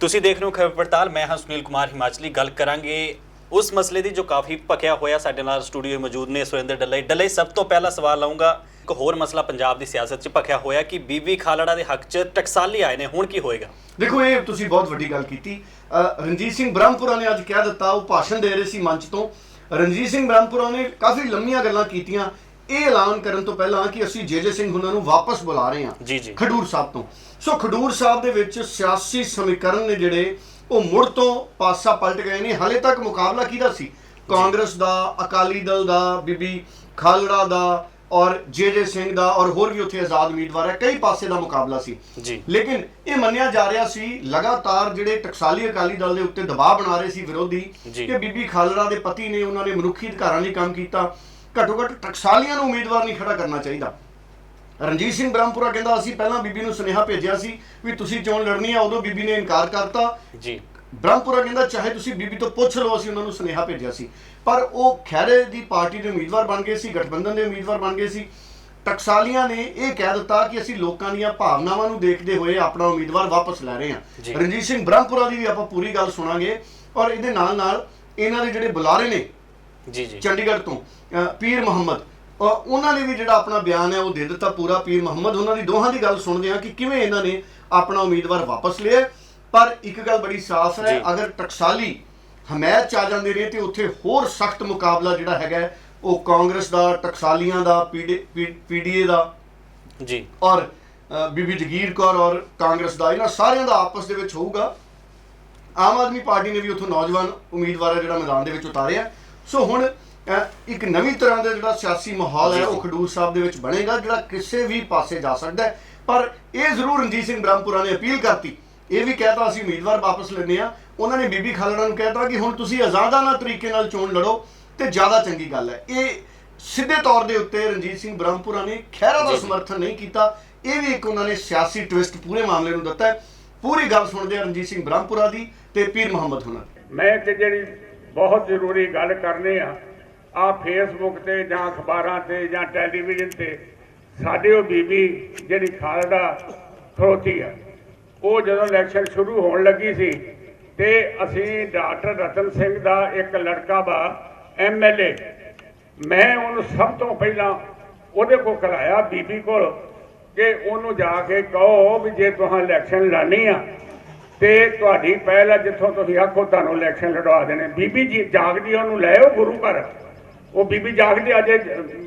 ਤੁਸੀਂ ਦੇਖ ਰਹੇ ਹੋ ਖਬਰ ਪੜਤਾਲ, ਮੈਂ ਹਾਂ ਸੁਨੀਲ ਕੁਮਾਰ, ਹਿਮਾਚਲੀ ਗੱਲ ਕਰਾਂਗੇ। ਉਸ ਮਸਲੇ ਦੀ ਜੋ ਕਾਫੀ ਭਖਿਆ ਹੋਇਆ ਸਾਡੇ ਨਾਲ ਸਟੂਡੀਓ ਮੌਜੂਦ ਨੇ ਸੁਰਿੰਦਰ ਡੱਲੇ ਡੱਲੇ ਸਭ ਤੋਂ ਪਹਿਲਾ ਸਵਾਲ ਲਾਉਂਗਾ, ਇੱਕ ਹੋਰ ਮਸਲਾ ਪੰਜਾਬ ਦੀ ਸਿਆਸਤ 'ਚ ਭਖਿਆ ਹੋਇਆ ਕਿ ਬੀਬੀ ਖਾਲੜਾ ਦੇ ਹੱਕ 'ਚ ਟਕਸਾਲੀ ਆਏ ਨੇ, ਹੁਣ ਕੀ ਹੋਏਗਾ? ਦੇਖੋ, ਇਹ ਤੁਸੀਂ ਬਹੁਤ ਵੱਡੀ ਗੱਲ ਕੀਤੀ। ਰਣਜੀਤ ਸਿੰਘ ਬ੍ਰਹਮਪੁਰਾ ਨੇ ਅੱਜ ਕਹਿ ਦਿੱਤਾ, ਉਹ ਭਾਸ਼ਣ ਦੇ ਰਹੇ ਸੀ ਮੰਚ ਤੋਂ। ਰਣਜੀਤ ਸਿੰਘ ਬ੍ਰਹਮਪੁਰਾ ਨੇ ਕਾਫੀ ਲੰਮੀਆਂ ਗੱਲਾਂ ਕੀਤੀਆਂ। ਇਹ ਐਲਾਨ ਕਰਨ ਤੋਂ ਪਹਿਲਾਂ ਕਿ ਅਸੀਂ ਜੇਜੇ ਸਿੰਘ ਉਹਨਾਂ ਨੂੰ ਵਾਪਸ ਬੁਲਾ ਰਹੇ ਹਾਂ ਜੀ, ਜੀ। ਖਡੂਰ ਸਾਹਿਬ ਤੋਂ। ਸੋ ਖਡੂਰ ਸਾਹਿਬ ਦੇ ਵਿੱਚ ਸਿਆਸੀ ਸਮੀਕਰਨ ਨੇ ਜਿਹੜੇ ਉਹ ਮੁੜ ਤੋਂ ਪਾਸਾ ਪਲਟ ਗਏ ਨੇ। ਹਲੇ ਤੱਕ ਮੁਕਾਬਲਾ ਕਿਹਦਾ ਸੀ? ਕਾਂਗਰਸ ਦਾ ਅਕਾਲੀ ਦਲ ਦਾ ਬੀਬੀ ਖਾਲੜਾ ਦਾ ਔਰ ਜੇਜੇ ਸਿੰਘ ਦਾ ਔਰ ਹੋਰ ਵੀ ਉੱਥੇ ਆਜ਼ਾਦ ਉਮੀਦਵਾਰ ਹੈ। ਕਈ ਪਾਸੇ ਦਾ ਮੁਕਾਬਲਾ ਸੀ। ਜੀ। ਲੇਕਿਨ ਇਹ ਮੰਨਿਆ ਜਾ ਰਿਹਾ ਸੀ ਲਗਾਤਾਰ ਜਿਹੜੇ ਟਕਸਾਲੀ ਅਕਾਲੀ ਦਲ ਦੇ ਉੱਤੇ ਦਬਾਅ ਬਣਾ ਰਹੇ ਸੀ ਵਿਰੋਧੀ। ਕਿ ਬੀਬੀ ਖਾਲੜਾ ਦੇ ਪਤੀ ਨੇ ਉਹਨਾਂ ਨੇ ਮਨੁੱਖੀ ਅਧਿਕਾਰਾਂ ਲਈ ਕੰਮ ਕੀਤਾ। ਘੱਟੋ ਘੱਟ ਟਕਸਾਲੀਆਂ ਨੂੰ ਉਮੀਦਵਾਰ ਨਹੀਂ ਖੜਾ ਕਰਨਾ ਚਾਹੀਦਾ। ਰਣਜੀਤ ਸਿੰਘ ਬ੍ਰਹਮਪੁਰਾ ਕਹਿੰਦਾ ਅਸੀਂ ਪਹਿਲਾਂ ਬੀਬੀ ਨੂੰ ਸੁਨੇਹਾ ਭੇਜਿਆ ਸੀ ਵੀ ਤੁਸੀਂ ਚੋਣ ਲੜਨੀ ਆ ਉਦੋਂ ਬੀਬੀ ਨੇ ਇਨਕਾਰ ਕਰਤਾ। ਜੀ। ਬ੍ਰਹਮਪੁਰਾ ਕਹਿੰਦਾ ਚਾਹੇ ਤੁਸੀਂ ਬੀਬੀ ਤੋਂ ਪੁੱਛ ਲਓ ਅਸੀਂ ਉਹਨਾਂ ਨੂੰ ਸੁਨੇਹਾ ਭੇਜਿਆ ਸੀ। ਪਰ ਉਹ ਖੈਰੇ ਦੀ ਪਾਰਟੀ ਦੇ ਉਮੀਦਵਾਰ ਬਣ ਗਏ ਸੀ ਗਠਬੰਧਨ ਦੇ ਉਮੀਦਵਾਰ ਬਣ ਗਏ ਸੀ। ਟਕਸਾਲੀਆਂ ਨੇ ਇਹ ਕਹਿ ਦਿੱਤਾ ਕਿ ਅਸੀਂ ਲੋਕਾਂ ਦੀਆਂ ਭਾਵਨਾਵਾਂ ਨੂੰ ਦੇਖਦੇ ਹੋਏ ਆਪਣਾ ਉਮੀਦਵਾਰ ਵਾਪਸ ਲੈ ਰਹੇ। ਹਾਂ। ਰਣਜੀਤ ਸਿੰਘ ਬ੍ਰਹਮਪੁਰਾ ਦੀ ਵੀ ਆਪਾਂ ਪੂਰੀ ਗੱਲ ਸੁਣਾਂਗੇ ਔਰ ਇਹਦੇ ਨਾਲ ਨਾਲ ਇਹਨਾਂ ਦੇ ਜਿਹੜੇ ਬੁਲਾਰੇ ਨੇ ਜੀ ਜੀ। ਚੰਡੀਗੜ੍ਹ ਤੋਂ ਅ, ਪੀਰ ਮੁਹੰਮਦ। ਅ, ਉਹਨਾਂ ਨੇ ਵੀ ਜਿਹੜਾ ਆਪਣਾ ਬਿਆਨ ਹੈ ਉਹ ਦੇ ਦਿੱਤਾ ਪੂਰਾ ਪੀਰ ਮੁਹੰਮਦ। ਉਹਨਾਂ ਦੀ ਦੋਹਾਂ ਦੀ ਗੱਲ ਸੁਣਦੇ ਹਾਂ ਕਿ ਕਿਵੇਂ ਇਹਨਾਂ ਨੇ ਆਪਣਾ ਉਮੀਦਵਾਰ ਵਾਪਸ ਲਿਆ। ਪਰ ਇੱਕ ਗੱਲ ਬੜੀ ਸਾਫ਼ ਹੈ ਜੀ। ਅਗਰ ਟਕਸਾਲੀ ਹਮਾਇਤ ਚ ਆ ਜਾਂਦੇ ਨੇ ਤੇ ਉੱਥੇ ਹੋਰ ਸਖਤ ਮੁਕਾਬਲਾ ਜਿਹੜਾ ਹੈਗਾ ਹੈ, ਉਹ ਕਾਂਗਰਸ ਦਾ ਟਕਸਾਲੀਆਂ ਦਾ ਪੀਡੀਏ ਦਾ ਜੀ। ਔਰ ਅ, ਬੀਬੀ ਜਗੀਰ ਕੌਰ ਔਰ ਕਾਂਗਰਸ ਦਾ ਇਹਨਾਂ ਸਾਰਿਆਂ ਦਾ ਆਪਸ ਦੇ ਵਿੱਚ ਹੋਊਗਾ। ਆਮ ਆਦਮੀ ਪਾਰਟੀ ਨੇ ਵੀ ਉੱਥੋਂ ਨੌਜਵਾਨ ਉਮੀਦਵਾਰ ਹੈ ਜਿਹੜਾ ਮੈਦਾਨ ਦੇ ਵਿੱਚ ਉਤਾਰਿਆ। ਸੋ ਹੁਣ ਇੱਕ ਨਵੀਂ ਤਰ੍ਹਾਂ ਦਾ ਜਿਹੜਾ ਸਿਆਸੀ ਮਾਹੌਲ ਹੈ ਉਹ ਖਡੂਰ ਸਾਹਿਬ ਦੇ ਵਿੱਚ ਬਣੇਗਾ ਜਿਹੜਾ ਕਿਸੇ ਵੀ ਪਾਸੇ ਜਾ ਸਕਦਾ ਹੈ। ਪਰ ਇਹ ਜ਼ਰੂਰ ਰਣਜੀਤ ਸਿੰਘ ਬ੍ਰਹਮਪੁਰਾ ਨੇ ਅਪੀਲ ਕਰਤੀ। ਇਹ ਵੀ ਕਹਿਤਾ ਅਸੀਂ ਉਮੀਦਵਾਰ ਵਾਪਸ ਲੈਂਦੇ ਆ ਉਹਨਾਂ ਨੇ ਬੀਬੀ ਖਾਲੜਾ ਨੂੰ ਕਹਿਤਾ ਕਿ ਹੁਣ ਤੁਸੀਂ ਆਜ਼ਾਦਾਨਾ ਤਰੀਕੇ ਨਾਲ ਚੋਣ ਲੜੋ ਤੇ ਜ਼ਿਆਦਾ ਚੰਗੀ ਗੱਲ ਹੈ। ਇਹ ਸਿੱਧੇ ਤੌਰ ਦੇ ਉੱਤੇ ਰਣਜੀਤ ਸਿੰਘ ਬ੍ਰਹਮਪੁਰਾ ਨੇ ਖਹਿਰਾ ਦਾ। ਸਮਰਥਨ ਨਹੀਂ ਕੀਤਾ। ਇਹ ਵੀ ਇੱਕ ਉਹਨਾਂ ਨੇ ਸਿਆਸੀ ਟਵਿਸਟ ਪੂਰੇ ਮਾਮਲੇ ਨੂੰ ਦਿੱਤਾ ਹੈ। ਪੂਰੀ ਗੱਲ ਸੁਣਦੇ ਆ ਰਣਜੀਤ ਸਿੰਘ ਬ੍ਰਹਮਪੁਰਾ ਦੀ ਤੇ ਪੀਰ ਮੁਹੰਮਦ ਹੁਨਰ ਮੈਂ ਤੇ ਜਿਹੜੀ ਬਹੁਤ ਜ਼ਰੂਰੀ ਗੱਲ ਕਰਨੀ ਆ। ਆ ਫੇਸਬੁੱਕ ਤੇ ਜਾਂ ਅਖਬਾਰਾਂ ਤੇ ਜਾਂ ਟੈਲੀਵਿਜ਼ਨ ਤੇ ਸਾਡੇ ਉਹ ਬੀਬੀ ਜਿਹੜੀ ਖਾਲਦਾ ਖਰੋਤੀ ਆ, ਉਹ ਜਦੋਂ ਇਲੈਕਸ਼ਨ ਸ਼ੁਰੂ ਹੋਣ ਲੱਗੀ ਸੀ ਤੇ ਅਸੀਂ ਡਾਕਟਰ ਰਤਨ ਸਿੰਘ ਦਾ ਇੱਕ ਲੜਕਾ ਵਾ ਐਮਐਲਏ ਮੈਂ ਉਹਨੂੰ ਸਭ ਤੋਂ ਪਹਿਲਾਂ ਉਹਦੇ ਕੋਲ ਕਰਾਇਆ ਬੀਬੀ ਕੋਲ ਕਿ ਉਹਨੂੰ ਜਾ ਕੇ ਕਹੋ ਵੀ ਜੇ ਤੁਸੀਂ ਇਲੈਕਸ਼ਨ ਲੜਨੀ ਆ ਤੇ ਤੁਹਾਡੀ ਪਹਿਲ ਹੈ ਜਿੱਥੋਂ ਤੁਸੀਂ ਆਖੋ ਤੁਹਾਨੂੰ ਇਲੈਕਸ਼ਨ ਲੜਵਾ ਦੇਣੇ। ਬੀਬੀ ਜੀ ਜਾਗਦੀ ਉਹਨੂੰ ਲੈ ਆਓ ਗੁਰੂ ਘਰ। ਉਹ ਬੀਬੀ ਜਾਗਦੀ ਅਜੇ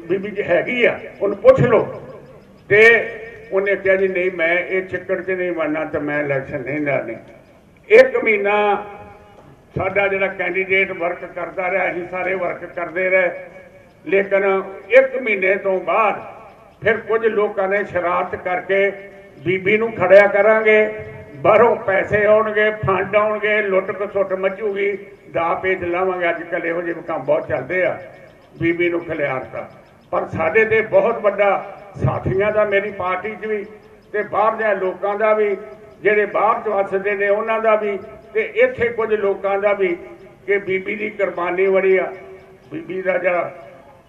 ਬੀਬੀ ਜੀ ਹੈਗੀ ਆ, ਉਹਨੂੰ ਪੁੱਛ ਲਓ। ਤੇ ਉਹਨੇ ਕਿਹਾ ਜੀ, ਨਹੀਂ, ਮੈਂ ਇਹ ਚੱਕਰ 'ਚ ਨਹੀਂ ਵੜਨਾ ਤੇ ਮੈਂ ਇਲੈਕਸ਼ਨ ਨਹੀਂ ਲੜਨੀ। ਇੱਕ ਮਹੀਨਾ ਸਾਡਾ ਜਿਹੜਾ ਕੈਂਡੀਡੇਟ ਵਰਕ ਕਰਦਾ ਰਿਹਾ, ਅਸੀਂ ਸਾਰੇ ਵਰਕ ਕਰਦੇ ਰਹੇ। ਲੇਕਿਨ ਇੱਕ ਮਹੀਨੇ ਤੋਂ ਬਾਅਦ ਫਿਰ ਕੁਝ ਲੋਕਾਂ ਨੇ ਸ਼ਰਾਰਤ ਕਰਕੇ ਬੀਬੀ ਨੂੰ ਖੜਿਆ ਕਰਾਂਗੇ। ਬਾਹਰੋਂ ਪੈਸੇ ਆਉਣਗੇ ਫੰਡ ਆਉਣਗੇ, ਲੁੱਟ ਖਸੁੱਟ ਮਚੂਗੀ। ਦਾ ਪੇਜ ਲਾਵਾਂਗੇ ਅੱਜ ਕੱਲ੍ਹ ਇਹੋ ਜਿਹੇ ਕੰਮ ਬਹੁਤ ਚੱਲਦੇ ਆ, ਬੀਬੀ ਨੂੰ ਖਿਲਾਰਤਾ ਪਰ ਸਾਡੇ ਤੇ ਬਹੁਤ ਵੱਡਾ ਸਾਥੀਆਂ ਦਾ ਮੇਰੀ ਪਾਰਟੀ 'ਚ ਵੀ ਤੇ ਬਾਹਰ ਦੇ ਲੋਕਾਂ ਦਾ ਵੀ, ਜਿਹੜੇ ਬਾਹਰ ਚ ਵਸਦੇ ਨੇ ਉਹਨਾਂ ਦਾ ਵੀ ਤੇ ਇੱਥੇ ਕੁਝ ਲੋਕਾਂ ਦਾ ਵੀ ਕਿ ਬੀਬੀ ਦੀ ਕੁਰਬਾਨੀ ਬੜੀ ਆ। ਬੀਬੀ ਦਾ ਜਿਹੜਾ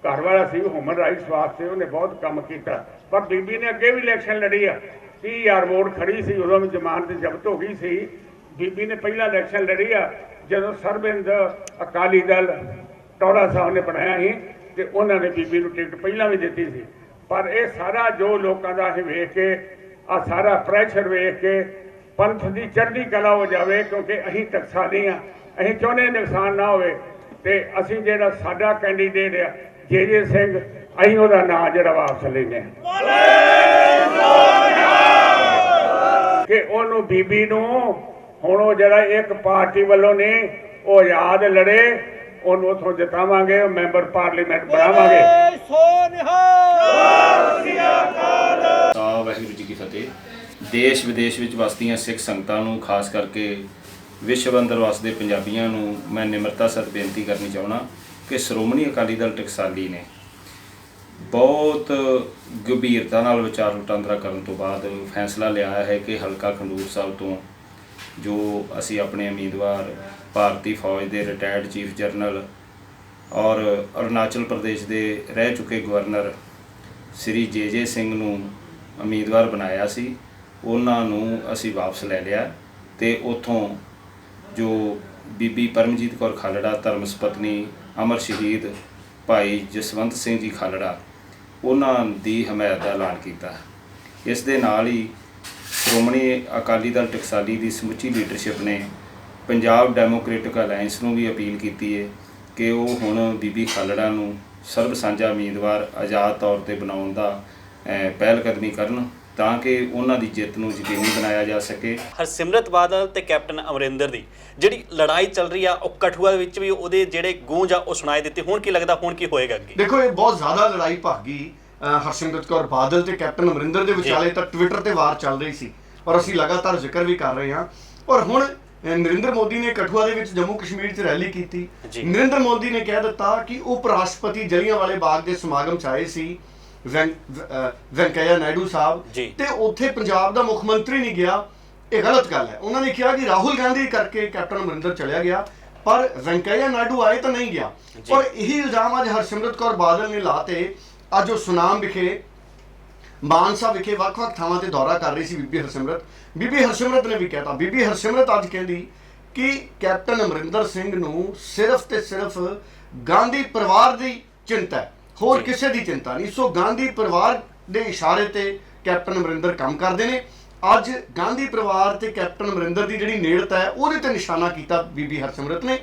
ਘਰ ਵਾਲਾ ਸੀ ਹਿਊਮਨ ਰਾਈਟਸ ਵਾਸਤੇ ਉਹਨੇ ਬਹੁਤ ਕੰਮ ਕੀਤਾ। ਪਰ ਬੀਬੀ ਨੇ ਅੱਗੇ ਵੀ ਇਲੈਕਸ਼ਨ ਲੜੀ ਆ। 30000 ਵੋਟ ਖੜੀ ਸੀ, ਉਦੋਂ ਵੀ ਜ਼ਮਾਨਤ ਜ਼ਬਤ ਹੋ ਗਈ ਸੀ। ਬੀਬੀ ਨੇ ਪਹਿਲਾ ਇਲੈਕਸ਼ਨ ਲੜੀ ਆ, ਜਦੋਂ ਸਰਬਿੰਦ ਅਕਾਲੀ ਦਲ ਟੋੜਾ ਸਾਹਿਬ ਨੇ ਬਣਾਇਆ ਸੀ ਤੇ ਉਹਨਾਂ ਨੇ ਬੀਬੀ ਨੂੰ ਟਿਕਟ ਪਹਿਲਾਂ ਵੀ ਦਿੱਤੀ ਸੀ। ਪਰ ਇਹ ਸਾਰਾ ਜੋ ਲੋਕਾਂ ਦਾ ਅਸੀਂ ਵੇਖ ਕੇ ਆ ਸਾਰਾ ਪ੍ਰੈਸ਼ਰ ਵੇਖ ਕੇ, ਪੰਥ ਦੀ ਚੜ੍ਹਦੀ ਕਲਾ ਹੋ ਜਾਵੇ, ਕਿਉਂਕਿ ਅਸੀਂ ਟਕਸਾਲੀ ਆ, ਅਸੀਂ ਚਾਹੁੰਦੇ ਨੁਕਸਾਨ ਨਾ ਹੋਵੇ। ਤੇ ਅਸੀਂ ਜਿਹੜਾ ਸਾਡਾ ਕੈਂਡੀਡੇਟ ਆ, ਜੇ ਜੇ ਸਿੰਘ, ਅਸੀਂ ਉਹਦਾ ਨਾਂ ਜਿਹੜਾ ਵਾਪਸ ਲੈਂਦੇ ਹਾਂ। ਕਿ ਉਹਨੂੰ ਬੀਬੀ ਨੂੰ ਹੁਣ ਉਹ ਜਿਹੜਾ ਇੱਕ ਪਾਰਟੀ ਵੱਲੋਂ ਨੇ ਉਹ ਆਜ਼ਾਦ ਲੜੇ ਉਹਨੂੰ ਉਥੋਂ ਜਿਤਾਵਾਂਗੇ ਮੈਂਬਰ ਪਾਰਲੀਮੈਂਟ ਬਣਾਵਾਂਗੇ। ਸਾਹਿਬ ਵਾਹਿਗੁਰੂ ਜੀ ਕੀ ਫਤਿਹ। ਦੇਸ਼ ਵਿਦੇਸ਼ ਵਿੱਚ ਵਸਦੀਆਂ ਸਿੱਖ ਸੰਗਤਾਂ ਨੂੰ ਖਾਸ ਕਰਕੇ ਵਿਸ਼ਵ ਅੰਦਰ ਵਸਦੇ ਪੰਜਾਬੀਆਂ ਨੂੰ ਮੈਂ ਨਿਮਰਤਾ ਸਤ ਬੇਨਤੀ ਕਰਨੀ ਚਾਹਣਾ ਕਿ ਸ਼੍ਰੋਮਣੀ ਅਕਾਲੀ ਦਲ ਟਕਸਾਲੀ ਨੇ ਬਹੁਤ ਗੰਭੀਰਤਾ ਨਾਲ ਵਿਚਾਰ ਵਟਾਂਦਰਾ ਕਰਨ ਤੋਂ ਬਾਅਦ ਫੈਸਲਾ ਲਿਆ ਹੈ ਕਿ ਹਲਕਾ ਖੰਡੂਰ ਸਾਹਿਬ ਤੋਂ ਜੋ ਅਸੀਂ ਆਪਣੇ ਉਮੀਦਵਾਰ ਭਾਰਤੀ ਫੌਜ ਦੇ ਰਿਟਾਇਰਡ ਚੀਫ ਜਨਰਲ ਔਰ ਅਰੁਣਾਚਲ ਪ੍ਰਦੇਸ਼ ਦੇ ਰਹਿ ਚੁੱਕੇ ਗਵਰਨਰ ਸ੍ਰੀ ਜੇ ਜੇ ਸਿੰਘ ਨੂੰ ਉਮੀਦਵਾਰ ਬਣਾਇਆ ਸੀ, ਉਹਨਾਂ ਨੂੰ ਅਸੀਂ ਵਾਪਸ ਲੈ ਲਿਆ ਤੇ ਉਥੋਂ ਜੋ ਬੀਬੀ ਪਰਮਜੀਤ ਕੌਰ ਖਾਲੜਾ ਧਰਮ ਸੁਪਤਨੀ ਅਮਰ ਸ਼ਹੀਦ ਭਾਈ ਜਸਵੰਤ ਸਿੰਘ ਜੀ ਖਾਲੜਾ ਉਹਨਾਂ ਦੀ ਹਮਾਇਤ ਦਾ ਐਲਾਨ ਕੀਤਾ ਇਸ ਦੇ ਨਾਲ ਹੀ ਸ਼੍ਰੋਮਣੀ ਅਕਾਲੀ ਦਲ ਟਕਸਾਲੀ ਦੀ ਸਮੁੱਚੀ ਲੀਡਰਸ਼ਿਪ ਨੇ ਪੰਜਾਬ ਡੈਮੋਕ੍ਰੈਟਿਕ ਅਲਾਈਅੰਸ ਨੂੰ ਵੀ ਅਪੀਲ ਕੀਤੀ ਹੈ ਕਿ ਉਹ ਹੁਣ ਬੀਬੀ ਖਾਲੜਾ ਨੂੰ ਸਰਬ ਸਾਂਝਾ ਉਮੀਦਵਾਰ ਆਜ਼ਾਦ ਤੌਰ ਤੇ ਬਣਾਉਣ ਦਾ ਅਹ, ਪਹਿਲ ਕਦਮੀ ਕਰਨ। ਤਾਂ ਕਿ ਉਹਨਾਂ ਦੀ ਜਿੱਤ ਨੂੰ ਯਕੀਨੀ ਬਣਾਇਆ ਜਾ ਸਕੇ। ਹਰਸਿਮਰਤ ਬਾਦਲ ਤੇ ਕੈਪਟਨ ਅਮਰਿੰਦਰ ਦੀ ਜਿਹੜੀ ਲੜਾਈ ਚੱਲ ਰਹੀ ਆ ਉਹ ਕਠੂਆ ਦੇ ਵਿੱਚ ਵੀ ਉਹਦੇ ਜਿਹੜੇ ਗੂੰਜ ਆ ਉਹ ਸੁਣਾਈ ਦਿੱਤੀ। ਹੁਣ ਕੀ ਲੱਗਦਾ ਹੁਣ ਕੀ ਹੋਏਗਾ ਅੱਗੇ? ਦੇਖੋ ਇਹ ਬਹੁਤ ਜ਼ਿਆਦਾ ਲੜਾਈ ਭਾਗੀ ਹਰਸਿਮਰਤ ਕੌਰ ਬਾਦਲ ਤੇ ਕੈਪਟਨ ਅਮਰਿੰਦਰ ਦੇ ਵਿਚਾਲੇ ਤਾਂ ਟਵਿੱਟਰ ਤੇ ਵਾਰ ਚੱਲ ਰਹੀ ਸੀ ਔਰ ਅਸੀਂ ਲਗਾਤਾਰ ਜ਼ਿਕਰ ਵੀ ਕਰ ਰਹੇ ਹਾਂ। ਔਰ ਹੁਣ ਨਰਿੰਦਰ ਮੋਦੀ ਨੇ ਕਠੂਆ ਦੇ ਵਿੱਚ ਜੰਮੂ ਕਸ਼ਮੀਰ 'ਚ ਰੈਲੀ ਕੀਤੀ। ਨਰਿੰਦਰ ਮੋਦੀ ਨੇ ਕਹਿ ਦਿੱਤਾ ਕਿ ਉਪ ਰਾਸ਼ਟਰਪਤੀ ਜਲਿਆਂਵਾਲੇ ਬਾਗ ਦੇ ਸਮਾਗਮ 'ਚ ਆਏ ਸੀ। ਵੈਂਕਈਆ ਨਾਇਡੂ ਸਾਹਿਬ। ਤੇ ਉੱਥੇ ਪੰਜਾਬ ਦਾ ਮੁੱਖ ਮੰਤਰੀ ਨਹੀਂ ਗਿਆ ਇਹ ਗਲਤ ਗੱਲ ਹੈ। ਉਹਨਾਂ ਨੇ ਕਿਹਾ ਕਿ ਰਾਹੁਲ ਗਾਂਧੀ ਕਰਕੇ ਕੈਪਟਨ ਅਮਰਿੰਦਰ ਚਲਿਆ ਗਿਆ ਪਰ ਵੈਂਕਈਆ ਨਾਇਡੂ ਆਏ ਤਾਂ ਨਹੀਂ ਗਿਆ। ਔਰ ਇਹੀ ਇਲਜ਼ਾਮ ਅੱਜ ਹਰਸਿਮਰਤ ਕੌਰ ਬਾਦਲ ਨੇ ਲਾਤੇ। ਅੱਜ ਉਹ ਸੁਨਾਮ ਵਿਖੇ ਮਾਨਸਾ ਵਿਖੇ ਵੱਖ-ਵੱਖ ਥਾਵਾਂ ਤੇ ਦੌਰਾ ਕਰ ਰਹੀ ਸੀ ਬੀਬੀ ਹਰਸਿਮਰਤ। ਬੀਬੀ ਹਰਸਿਮਰਤ ਨੇ ਵੀ ਕਹਿਤਾ ਬੀਬੀ ਹਰਸਿਮਰਤ ਅੱਜ ਕਹਿੰਦੀ ਕਿ ਕੈਪਟਨ ਅਮਰਿੰਦਰ ਸਿੰਘ ਨੂੰ ਸਿਰਫ ਤੇ ਸਿਰਫ ਗਾਂਧੀ ਪਰਿਵਾਰ ਦੀ ਚਿੰਤਾ ਹੈ। ਹੋਰ ਕਿਸੇ ਦੀ ਚਿੰਤਾ ਨਹੀਂ। ਸੋ ਗਾਂਧੀ ਪਰਿਵਾਰ ਦੇ ਇਸ਼ਾਰੇ ਤੇ ਕੈਪਟਨ ਅਮਰਿੰਦਰ ਕੰਮ ਕਰਦੇ ਨੇ। ਅੱਜ ਗਾਂਧੀ ਪਰਿਵਾਰ ਤੇ ਕੈਪਟਨ ਅਮਰਿੰਦਰ ਦੀ ਜਿਹੜੀ ਨੇੜਤਾ ਹੈ, ਉਹਦੇ ਤੇ ਨਿਸ਼ਾਨਾ ਕੀਤਾ ਬੀਬੀ ਹਰਸਿਮਰਤ ਨੇ।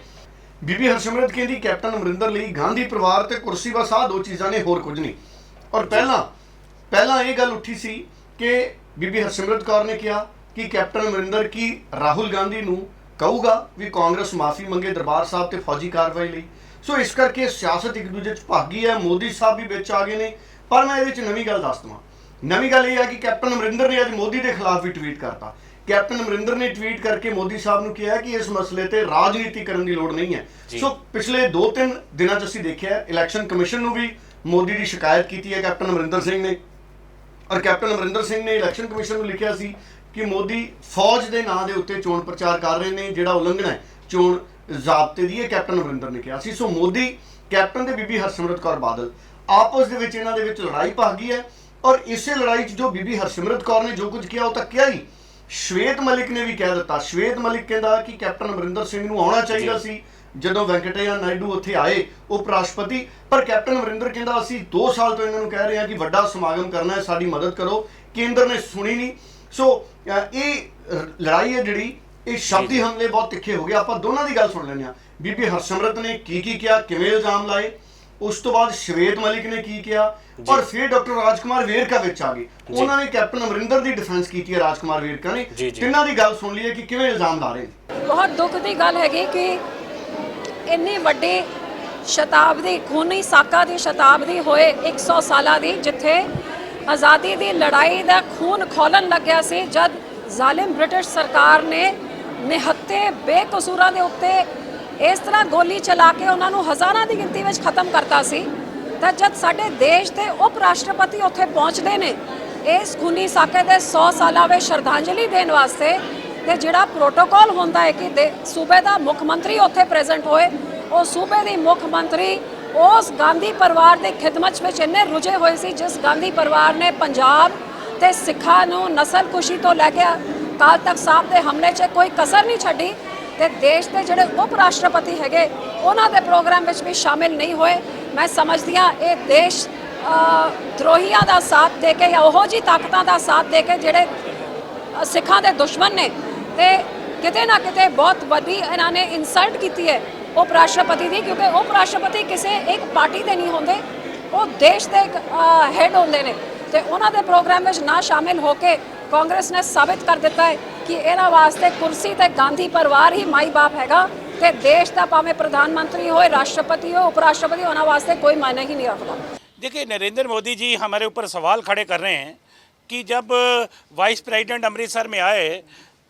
ਬੀਬੀ ਹਰਸਿਮਰਤ ਕਹਿੰਦੀ, ਕੈਪਟਨ ਅਮਰਿੰਦਰ ਲਈ ਗਾਂਧੀ ਪਰਿਵਾਰ ਤੇ ਕੁਰਸੀ ਬਸ, ਆਹ ਦੋ ਚੀਜ਼ਾਂ ਨੇ, ਹੋਰ ਕੁਝ ਨਹੀਂ। ਔਰ ਪਹਿਲਾਂ ਪਹਿਲਾਂ ਇਹ ਗੱਲ ਉੱਠੀ ਸੀ ਕਿ ਬੀਬੀ ਹਰਸਿਮਰਤ ਕੌਰ ਨੇ ਕਿਹਾ ਕਿ ਕੈਪਟਨ ਅਮਰਿੰਦਰ ਕੀ ਰਾਹੁਲ ਗਾਂਧੀ ਨੂੰ ਕਹੂਗਾ ਵੀ ਕਾਂਗਰਸ ਮਾਫੀ ਮੰਗੇ ਦਰਬਾਰ ਸਾਹਿਬ ਤੇ ਫੌਜੀ ਕਾਰਵਾਈ ਲਈ। ਸੋ ਇਸ ਕਰਕੇ ਸਿਆਸਤ ਇੱਕ ਦੂਜੇ 'ਚ ਭਾਗੀ ਹੈ ਮੋਦੀ ਸਾਹਿਬ ਵੀ ਵਿੱਚ ਆ ਗਏ ਨੇ। ਪਰ ਮੈਂ ਇਹਦੇ 'ਚ ਨਵੀਂ ਗੱਲ ਦੱਸ ਦਵਾਂ। ਨਵੀਂ ਗੱਲ ਇਹ ਹੈ ਕਿ ਕੈਪਟਨ ਅਮਰਿੰਦਰ ਨੇ ਅੱਜ ਮੋਦੀ ਦੇ ਖਿਲਾਫ ਵੀ ਟਵੀਟ ਕਰਤਾ। ਕੈਪਟਨ ਅਮਰਿੰਦਰ ਨੇ ਟਵੀਟ ਕਰਕੇ ਮੋਦੀ ਸਾਹਿਬ ਨੂੰ ਕਿਹਾ ਕਿ ਇਸ ਮਸਲੇ ਤੇ ਰਾਜਨੀਤੀ ਕਰਨ ਦੀ ਲੋੜ ਨਹੀਂ ਹੈ। ਸੋ ਪਿਛਲੇ 2-3 ਦਿਨਾਂ 'ਚ ਅਸੀਂ ਦੇਖਿਆ ਇਲੈਕਸ਼ਨ ਕਮਿਸ਼ਨ ਨੂੰ ਵੀ ਮੋਦੀ ਦੀ ਸ਼ਿਕਾਇਤ ਕੀਤੀ ਹੈ ਕੈਪਟਨ ਅਮਰਿੰਦਰ ਸਿੰਘ ਨੇ। ਔਰ ਕੈਪਟਨ ਅਮਰਿੰਦਰ ਸਿੰਘ ਨੇ ਇਲੈਕਸ਼ਨ ਕਮਿਸ਼ਨ ਨੂੰ ਲਿਖਿਆ ਸੀ ਕਿ ਮੋਦੀ ਫੌਜ ਦੇ ਨਾਂ ਦੇ ਉੱਤੇ ਚੋਣ ਪ੍ਰਚਾਰ ਕਰ ਰਹੇ ਨੇ ਜਿਹੜਾ ਉਲੰਘਣਾ ਹੈ ਚੋਣ ਜ਼ਾਬਤੇ ਦੀ ਇਹ ਕੈਪਟਨ ਅਮਰਿੰਦਰ ਨੇ ਕਿਹਾ ਸੀ। ਸੋ ਮੋਦੀ, ਕੈਪਟਨ ਤੇ ਬੀਬੀ ਹਰਸਿਮਰਤ ਕੌਰ ਬਾਦਲ, ਆਪਸ ਦੇ ਵਿੱਚ ਇਹਨਾਂ ਦੇ ਵਿੱਚ ਲੜਾਈ ਭਾ ਗਈ ਹੈ ਔਰ ਇਸੇ ਲੜਾਈ 'ਚ ਜੋ ਬੀਬੀ ਹਰਸਿਮਰਤ ਕੌਰ ਨੇ ਜੋ ਕੁਝ ਕਿਹਾ ਉਹ ਤਾਂ ਕਿਹਾ ਹੀ। ਸ਼ਵੇਤ ਮਲਿਕ ਨੇ ਵੀ ਕਹਿ ਦਿੱਤਾ। ਸ਼ਵੇਤ ਮਲਿਕ ਕਹਿੰਦਾ ਕਿ ਕੈਪਟਨ ਅਮਰਿੰਦਰ ਸਿੰਘ ਨੂੰ ਆਉਣਾ ਚਾਹੀਦਾ ਸੀ। ਜਦੋਂ ਵੈਂਕਟੇਆ ਨਾਇਡੂ ਉੱਥੇ ਆਏ ਉਪ ਰਾਸ਼ਟਰਪਤੀ ਪਰ ਕੈਪਟਨ ਅਮਰਿੰਦਰ ਕਹਿੰਦਾ, ਅਸੀਂ 2 ਸਾਲ ਤੋਂ ਇਹਨਾਂ ਨੂੰ ਕਹਿ ਰਹੇ ਹਾਂ ਕਿ ਵੱਡਾ ਸਮਾਗਮ ਕਰਨਾ ਹੈ, ਸਾਡੀ ਮਦਦ ਕਰੋ। ਕੇਂਦਰ ਨੇ ਸੁਣੀ ਨਹੀਂ। ਸੋ ਇਹ ਲੜਾਈ ਹੈ ਜਿਹੜੀ ਇਹ ਸ਼ਬਦੀ ਹਮਲੇ ਬਹੁਤ ਤਿੱਖੇ ਹੋ ਗਏ। ਆਪਾਂ ਦੋਨਾਂ ਦੀ ਗੱਲ ਸੁਣ ਲੈਂਦੇ ਹਾਂ। ਬੀਬੀ ਹਰਸਿਮਰਤ ਨੇ ਕੀ ਕੀ ਕਿਹਾ? ਕਿਵੇਂ ਇਲਜ਼ਾਮ ਲਾਏ? ਉਸ ਤੋਂ ਬਾਅਦ ਸ਼ਵੇਤ ਮਲਿਕ ਨੇ ਕੀ ਕਿਹਾ। ਔਰ ਫਿਰ ਡਾਕਟਰ ਰਾਜਕੁਮਾਰ ਵੇਰਕਾ ਵਿੱਚ ਆ ਗਏ। ਉਹਨਾਂ ਨੇ ਕੈਪਟਨ ਅਮਰਿੰਦਰ ਦੀ ਡਿਫੈਂਸ ਕੀਤੀ ਹੈ ਰਾਜਕੁਮਾਰ ਵੇਰਕਾ ਨੇ। ਜੀ, ਜੀ। ਤਿੰਨਾਂ ਦੀ ਗੱਲ ਸੁਣ ਲਈ ਹੈ ਕਿ ਕਿਵੇਂ ਇਲਜ਼ਾਮ ਲਾ ਰਹੇ ਨੇ। ਬਹੁਤ ਦੁੱਖ ਦੀ ਗੱਲ ਹੈਗੀ ਕਿ ਇੰਨੀ ਵੱਡੀ ਸ਼ਤਾਬਦੀ ਖੂਨੀ ਸਾਕਾ ਦੀ ਸ਼ਤਾਬਦੀ ਹੋਏ 100 ਸਾਲਾਂ ਦੀ ਜਿੱਥੇ ਆਜ਼ਾਦੀ ਦੀ ਲੜਾਈ ਦਾ ਖੂਨ ਖੋਲਣ ਲੱਗਿਆ ਸੀ ਜਦ ਜ਼ਾਲਿਮ ਬ੍ਰਿਟਿਸ਼ ਸਰਕਾਰ ਨੇ ਨਿਹੱਤੇ ਬੇਕਸੂਰਾਂ ਦੇ ਉੱਤੇ ਇਸ ਤਰ੍ਹਾਂ ਗੋਲੀ ਚਲਾ ਕੇ ਉਹਨਾਂ ਨੂੰ ਹਜ਼ਾਰਾਂ ਦੀ ਗਿਣਤੀ ਵਿੱਚ ਖਤਮ ਕਰਤਾ ਸੀ। ਤਾਂ ਜਦ ਸਾਡੇ ਦੇਸ਼ ਦੇ ਉਪ ਰਾਸ਼ਟਰਪਤੀ ਉੱਥੇ ਪਹੁੰਚਦੇ ਨੇ, ਇਸ ਖੂਨੀ ਸਾਕੇ ਦੇ 100 ਸਾਲਾਂ ਵਿੱਚ ਸ਼ਰਧਾਂਜਲੀ ਦੇਣ ਵਾਸਤੇ ਤੇ ਜਿਹੜਾ ਪ੍ਰੋਟੋਕਾਲ ਹੁੰਦਾ ਹੈ ਕਿ ਦੇ- ਸੂਬੇ ਦਾ ਮੁੱਖ ਮੰਤਰੀ ਉੱਥੇ ਪ੍ਰੈਜ਼ੈਂਟ ਹੋਏ, ਉਹ ਸੂਬੇ ਦੀ ਮੁੱਖ ਮੰਤਰੀ ਉਸ ਗਾਂਧੀ ਪਰਿਵਾਰ ਦੇ ਖਿਦਮਤ ਵਿੱਚ ਇੰਨੇ ਰੁਝੇ ਹੋਏ ਸੀ ਜਿਸ ਗਾਂਧੀ ਪਰਿਵਾਰ ਨੇ ਪੰਜਾਬ ਤੇ ਸਿੱਖਾਂ ਨੂੰ ਨਸਲ ਨਸਲਕੁਸ਼ੀ ਤੋਂ ਲੈ ਕੇ ਅਕਾਲ ਤਖ਼ਤ ਸਾਹਿਬ ਦੇ ਹਮਲੇ 'ਚ ਕੋਈ ਕਸਰ ਨਹੀਂ ਛੱਡੀ ਤੇ ਦੇਸ਼ ਦੇ ਜਿਹੜੇ ਉਪ ਰਾਸ਼ਟਰਪਤੀ ਹੈਗੇ, ਉਹਨਾਂ ਦੇ ਪ੍ਰੋਗਰਾਮ ਵਿੱਚ ਵੀ ਸ਼ਾਮਿਲ ਨਹੀਂ ਹੋਏ। ਮੈਂ ਸਮਝਦੀ ਹਾਂ ਇਹ ਦੇਸ਼ ਦਰੋਹੀਆਂ ਦਾ ਸਾਥ ਦੇ ਕੇ ਜਾਂ ਉਹੋ ਜੀ ਤਾਕਤਾਂ ਦਾ ਸਾਥ ਦੇ ਕੇ ਜਿਹੜੇ ਸਿੱਖਾਂ ਦੇ ਦੁਸ਼ਮਣ ਨੇ ਤੇ ਕਿਤੇ ਨਾ ਕਿਤੇ ਬਹੁਤ ਵੱਡੀ ਇਹਨਾਂ ਨੇ ਇਨਸਲਟ ਕੀਤੀ ਹੈ ਉਪ ਰਾਸ਼ਟਰਪਤੀ ਦੀ, ਕਿਉਂਕਿ ਉਪ ਰਾਸ਼ਟਰਪਤੀ ਕਿਸੇ ਇੱਕ ਪਾਰਟੀ ਦੇ ਨਹੀਂ ਹੁੰਦੇ, ਉਹ ਦੇਸ਼ ਦੇ ਹੈਡ ਹੁੰਦੇ ਨੇ ਤੇ ਉਹਨਾਂ ਦੇ ਪ੍ਰੋਗਰਾਮ ਵਿੱਚ ਨਾ ਸ਼ਾਮਿਲ ਹੋ ਕੇ ਕਾਂਗਰਸ ਨੇ ਸਾਬਿਤ ਕਰ ਦਿੱਤਾ ਹੈ ਕਿ ਇਹਨਾਂ ਵਾਸਤੇ ਕੁਰਸੀ ਤੇ ਗਾਂਧੀ ਪਰਿਵਾਰ ਹੀ ਮਾਈ ਬਾਪ ਹੈਗਾ ਤੇ ਦੇਸ਼ ਦਾ ਭਾਵੇਂ ਪ੍ਰਧਾਨ ਮੰਤਰੀ ਹੋਏ ਰਾਸ਼ਟਰਪਤੀ ਹੋ ਉਪ ਰਾਸ਼ਟਰਪਤੀ ਉਹਨਾਂ ਵਾਸਤੇ ਕੋਈ ਮਾਇਨੇ ਹੀ ਨਹੀਂ ਰੱਖਦਾ देखिए नरेंद्र मोदी जी हमारे ऊपर सवाल खड़े कर रहे हैं कि जब वाइस प्रेसिडेंट अमृतसर में आए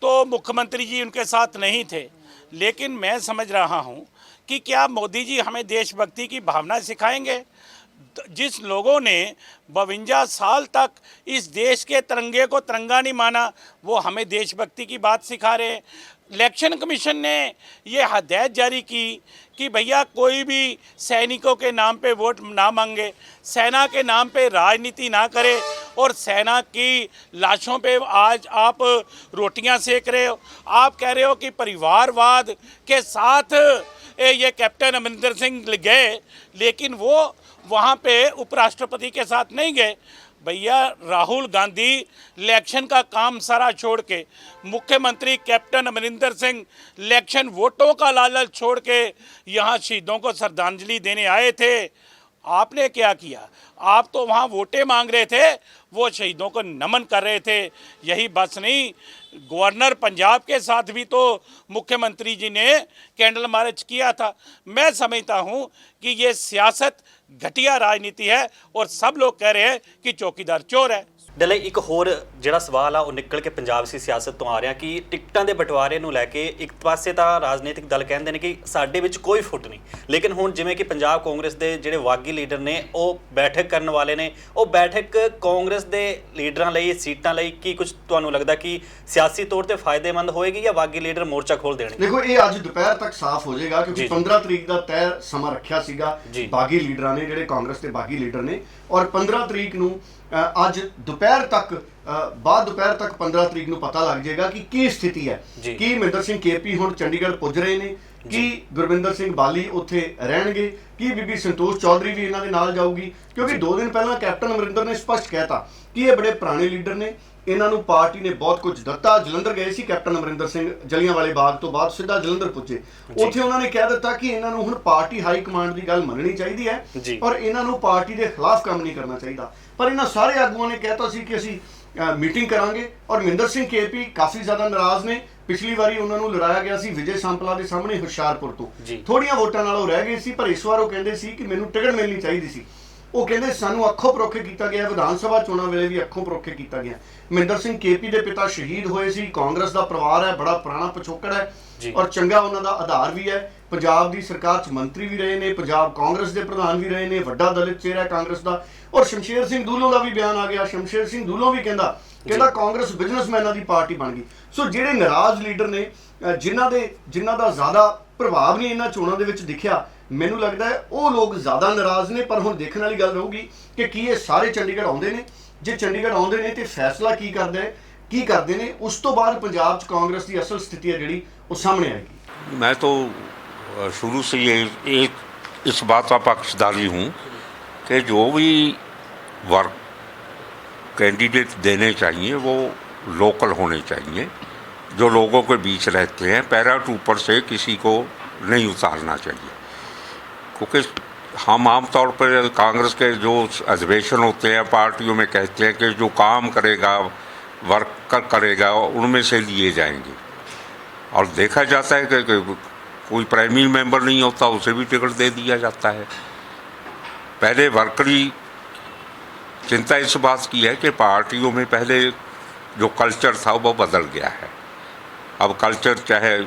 तो मुख्यमंत्री जी उनके साथ नहीं थे लेकिन मैं समझ रहा हूं कि क्या मोदी जी हमें देशभक्ति की भावना सिखाएंगे जिस लोगों ने बवंजा साल तक इस देश के तिरंगे को तिरंगा नहीं माना, वो हमें देशभक्ति की बात सिखा रहे हैं। इलेक्शन कमीशन ने ये हदायत जारी की कि भैया कोई भी सैनिकों के नाम पे वोट ना मांगे, सेना के नाम पे राजनीति ना करे और सेना की लाशों पे आज आप रोटियाँ सेक रहे हो। आप कह रहे हो कि परिवारवाद के साथ ये कैप्टन अमरिंदर सिंह गए, लेकिन वो वहाँ पे उपराष्ट्रपति के साथ नहीं गए। भैया, राहुल गांधी इलेक्शन का काम सारा छोड़ के, मुख्यमंत्री कैप्टन अमरिंदर सिंह इलेक्शन वोटों का लालच छोड़ के यहाँ शहीदों को श्रद्धांजलि देने आए थे। आपने क्या किया? आप तो वहाँ वोटें मांग रहे थे, वो शहीदों को नमन कर रहे थे। यही बस नहीं, गवर्नर पंजाब के साथ भी तो मुख्यमंत्री जी ने कैंडल मार्च किया था। मैं समझता हूँ कि ये सियासत घटिया राजनीति है और सब लोग कह रहे हैं कि चौकीदार चोर है। ਡਲੇ ਇੱਕ ਹੋਰ ਜਿਹੜਾ ਸਵਾਲ ਆ ਉਹ ਨਿਕਲ ਕੇ ਪੰਜਾਬ ਦੀ ਸਿਆਸਤ ਤੋਂ ਆ ਰਿਹਾ ਕਿ ਟਿਕਟਾਂ ਦੇ ਬਟਵਾਰੇ ਨੂੰ ਲੈ ਕੇ ਇੱਕ ਪਾਸੇ ਤਾਂ ਰਾਜਨੀਤਿਕ ਦਲ ਕਹਿੰਦੇ ਨੇ ਕਿ ਸਾਡੇ ਵਿੱਚ ਕੋਈ ਫੁੱਟ ਨਹੀਂ ਲੇਕਿਨ ਹੁਣ ਜਿਵੇਂ ਕਿ ਪੰਜਾਬ ਕਾਂਗਰਸ ਦੇ ਜਿਹੜੇ ਵਾਗੀ ਲੀਡਰ ਨੇ ਉਹ ਬੈਠਕ ਕਰਨ ਵਾਲੇ ਨੇ ਉਹ ਬੈਠਕ ਕਾਂਗਰਸ ਦੇ ਲੀਡਰਾਂ ਲਈ ਸੀਟਾਂ ਲਈ ਕੀ ਕੁਝ ਤੁਹਾਨੂੰ ਲੱਗਦਾ ਕਿ ਸਿਆਸੀ ਤੌਰ ਤੇ ਫਾਇਦੇਮੰਦ ਹੋਏਗੀ ਜਾਂ ਵਾਗੀ ਲੀਡਰ ਮੋਰਚਾ ਖੋਲ ਦੇਣਗੇ ਦੇਖੋ ਇਹ ਅੱਜ ਦੁਪਹਿਰ ਤੱਕ ਸਾਫ਼ ਹੋ ਜਾਏਗਾ ਕਿਉਂਕਿ ਜੀ। 15 ਤਰੀਕ ਦਾ ਤੈਅ ਸਮਾਂ ਰੱਖਿਆ ਸੀਗਾ। ਬਾਗੀ ਲੀਡਰਾਂ ਨੇ ਜਿਹੜੇ ਕਾਂਗਰਸ ਦੇ ਬਾਗੀ ਲੀਡਰ ਨੇ ਔਰ 15 ਤਰੀਕ ਨੂੰ ਅੱਜ ਦੁਪਹਿਰ ਤੱਕ ਬਾਅਦ ਦੁਪਹਿਰ ਤੱਕ 15 ਤਰੀਕ ਨੂੰ ਪਤਾ ਲੱਗ ਜਾਏਗਾ ਕਿ ਕੀ ਸਥਿਤੀ ਹੈ। ਕੀ ਮਹਿੰਦਰ ਸਿੰਘ ਕੇਪੀ ਹੁਣ ਚੰਡੀਗੜ੍ਹ ਪੁੱਜ ਰਹੇ ਨੇ ਕੀ ਗੁਰਵਿੰਦਰ ਸਿੰਘ ਬਾਲੀ ਉੱਥੇ ਰਹਿਣਗੇ? ਕੀ ਬੀਬੀ ਸੰਤੋਸ਼ ਚੌਧਰੀ ਵੀ ਇਹਨਾਂ ਦੇ ਨਾਲ ਜਾਊਗੀ? ਕਿਉਂਕਿ 2 ਦਿਨ ਪਹਿਲਾਂ ਕੈਪਟਨ ਅਮਰਿੰਦਰ ਨੇ ਸਪਸ਼ਟ ਕਹਿਤਾ ਕਿ ਇਹ ਬੜੇ ਪੁਰਾਣੇ ਲੀਡਰ ਨੇ। ਇਹਨਾਂ ਨੂੰ ਪਾਰਟੀ ਨੇ ਬਹੁਤ ਕੁਝ ਦਿੱਤਾ। ਜਲੰਧਰ ਗਏ ਸੀ ਕੈਪਟਨ ਅਮਰਿੰਦਰ ਸਿੰਘ ਜਲੀਆਂਵਾਲੇ ਬਾਗ ਤੋਂ ਬਾਅਦ ਸਿੱਧਾ ਜਲੰਧਰ ਪੁੱਜੇ। ਉੱਥੇ ਉਹਨਾਂ ਨੇ ਕਹਿ ਦਿੱਤਾ ਕਿ ਇਹਨਾਂ ਨੂੰ ਹੁਣ ਪਾਰਟੀ ਹਾਈ ਕਮਾਂਡ ਦੀ ਗੱਲ ਮੰਨਣੀ ਚਾਹੀਦੀ ਹੈ। ਔਰ ਇਹਨਾਂ ਨੂੰ ਪਾਰਟੀ ਦੇ ਖਿਲਾਫ ਕੰਮ ਨਹੀਂ ਕਰਨਾ ਚਾਹੀਦਾ। ਪਰ ਇਹਨਾਂ ਸਾਰੇ ਆਗੂਆਂ ਨੇ ਕਹਿਤਾ ਸੀ ਕਿ ਅਸੀਂ ਮੀਟਿੰਗ ਕਰਾਂਗੇ। ਔਰ ਮਹਿੰਦਰ ਸਿੰਘ ਕੇਪੀ ਕਾਫੀ ਜ਼ਿਆਦਾ ਨਾਰਾਜ਼ ਨੇ। ਪਿਛਲੀ ਵਾਰੀ ਉਹਨਾਂ ਨੂੰ ਲੜਾਇਆ ਗਿਆ ਸੀ ਵਿਜੇ ਸੰਪਲਾ ਦੇ ਸਾਹਮਣੇ ਹੁਸ਼ਿਆਰਪੁਰ ਤੋਂ। ਥੋੜੀਆਂ ਵੋਟਾਂ ਨਾਲ ਉਹ ਰਹਿ ਗਏ ਸੀ ਪਰ ਇਸ ਵਾਰ ਉਹ ਕਹਿੰਦੇ ਸੀ ਕਿ ਮੈਨੂੰ ਟਿਕਟ ਮਿਲਣੀ ਚਾਹੀਦੀ ਸੀ। ਉਹ ਕਹਿੰਦੇ ਸਾਨੂੰ ਅੱਖੋਂ ਪਰੋਖੇ ਕੀਤਾ ਗਿਆ ਵਿਧਾਨ ਸਭਾ ਚੋਣਾਂ ਵੇਲੇ ਵੀ ਅੱਖੋਂ ਪਰੋਖੇ ਕੀਤਾ ਗਿਆ। ਮਹਿੰਦਰ ਸਿੰਘ ਕੇਪੀ ਦੇ ਪਿਤਾ ਸ਼ਹੀਦ ਹੋਏ ਸੀ ਕਾਂਗਰਸ ਦਾ ਪਰਿਵਾਰ ਹੈ ਬੜਾ ਪੁਰਾਣਾ ਪਿਛੋਕੜ ਹੈ। ਔਰ ਚੰਗਾ ਉਹਨਾਂ ਦਾ ਆਧਾਰ ਵੀ ਹੈ। ਪੰਜਾਬ ਦੀ ਸਰਕਾਰ 'ਚ ਮੰਤਰੀ ਵੀ ਰਹੇ ਨੇ ਪੰਜਾਬ ਕਾਂਗਰਸ ਦੇ ਪ੍ਰਧਾਨ ਵੀ ਰਹੇ ਨੇ ਵੱਡਾ ਦਲਿਤ ਚਿਹਰਾ ਕਾਂਗਰਸ ਦਾ। ਔਰ ਸ਼ਮਸ਼ੇਰ ਸਿੰਘ ਦੂਲੋਂ ਦਾ ਵੀ ਬਿਆਨ ਆ ਗਿਆ। ਸ਼ਮਸ਼ੇਰ ਸਿੰਘ ਦੂਲੋਂ ਵੀ ਕਹਿੰਦਾ ਕਹਿੰਦਾ ਕਾਂਗਰਸ ਬਿਜ਼ਨਸਮੈਨਾਂ ਦੀ ਪਾਰਟੀ ਬਣ ਗਈ ਸੋ ਜਿਹੜੇ ਨਾਰਾਜ਼ ਲੀਡਰ ਨੇ ਅ, ਜਿਨ੍ਹਾਂ ਦੇ ਜਿਨ੍ਹਾਂ ਦਾ ਜ਼ਿਆਦਾ ਪ੍ਰਭਾਵ ਨਹੀਂ ਇਹਨਾਂ ਚੋਣਾਂ ਦੇ ਵਿੱਚ ਦਿਖਿਆ ਮੈਨੂੰ ਲੱਗਦਾ ਹੈ ਉਹ ਲੋਕ ਜ਼ਿਆਦਾ ਨਾਰਾਜ਼ ਨੇ ਪਰ ਹੁਣ ਦੇਖਣ ਵਾਲੀ ਗੱਲ ਰਹੂਗੀ ਕਿ ਕੀ ਇਹ ਸਾਰੇ ਚੰਡੀਗੜ੍ਹ ਆਉਂਦੇ ਨੇ ਜੇ ਚੰਡੀਗੜ੍ਹ ਆਉਂਦੇ ਨੇ ਤੇ ਫੈਸਲਾ ਕੀ ਕਰਦੇ ਹੈ ਕੀ ਕਰਦੇ ਨੇ ਉਸ ਤੋਂ ਬਾਅਦ ਪੰਜਾਬ 'ਚ ਕਾਂਗਰਸ ਦੀ ਅਸਲ ਸਥਿਤੀ ਹੈ ਜਿਹੜੀ ਉਹ ਸਾਹਮਣੇ ਆਏਗੀ मैं तो अ, शुरू से ये एक इस बात का पक्षधारी हूँ कि जो भी वर्क कैंडिडेट देने चाहिए वो लोकल होने चाहिए। जो लोगों के बीच रहते हैं पैराट ऊपर से किसी को नहीं उतारना चाहिए। क्योंकि हम आमतौर पर कांग्रेस के जो अधिवेशन होते हैं पार्टियों में कहते हैं कि जो काम करेगा वर्क करेगा उनमें से लिए जाएँगे। और देखा जाता है कि, कि कोई प्राइमरी मेंबर नहीं होता उसे भी टिकट दे दिया जाता है। पहले वर्करी चिंता इस बात की है कि पार्टियों में पहले जो कल्चर था वो बदल गया है। अब कल्चर चाहे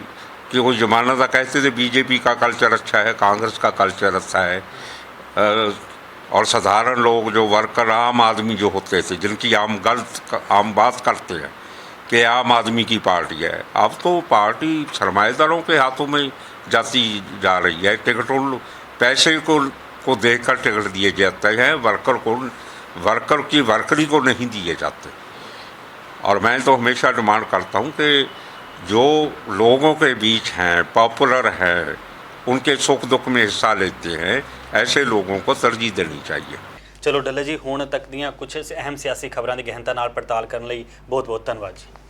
कि वो जमाना था, कहते थे बीजेपी का कल्चर अच्छा है, कांग्रेस का कल्चर अच्छा है और साधारण लोग जो वर्कर आम आदमी जो होते थे, जिनकी आम गलत, आम बात करते हैं कि आम आदमी की पार्टी है। अब तो पार्टी सरमाएदारों के हाथों में जाती जा रही है। टिकटों, पैसे को को देखकर टिकट दिए जाते हैं वर्कर को वर्कर की वर्करी को नहीं दिए जाते और मैं तो हमेशा डिमांड करता हूँ कि जो लोगों के बीच हैं पॉपुलर हैं उनके सुख दुख में हिस्सा लेते हैं ऐसे लोगों को तरजीह देनी चाहिए ਚਲੋ ਡੱਲੇ ਜੀ ਹੁਣ ਤੱਕ ਦੀਆਂ ਕੁਝ ਅਹਿਮ ਸਿਆਸੀ ਖਬਰਾਂ ਦੀ ਗਹਿਨਤਾ ਨਾਲ ਪੜਤਾਲ ਕਰਨ ਲਈ ਬਹੁਤ ਬਹੁਤ ਧੰਨਵਾਦ ਜੀ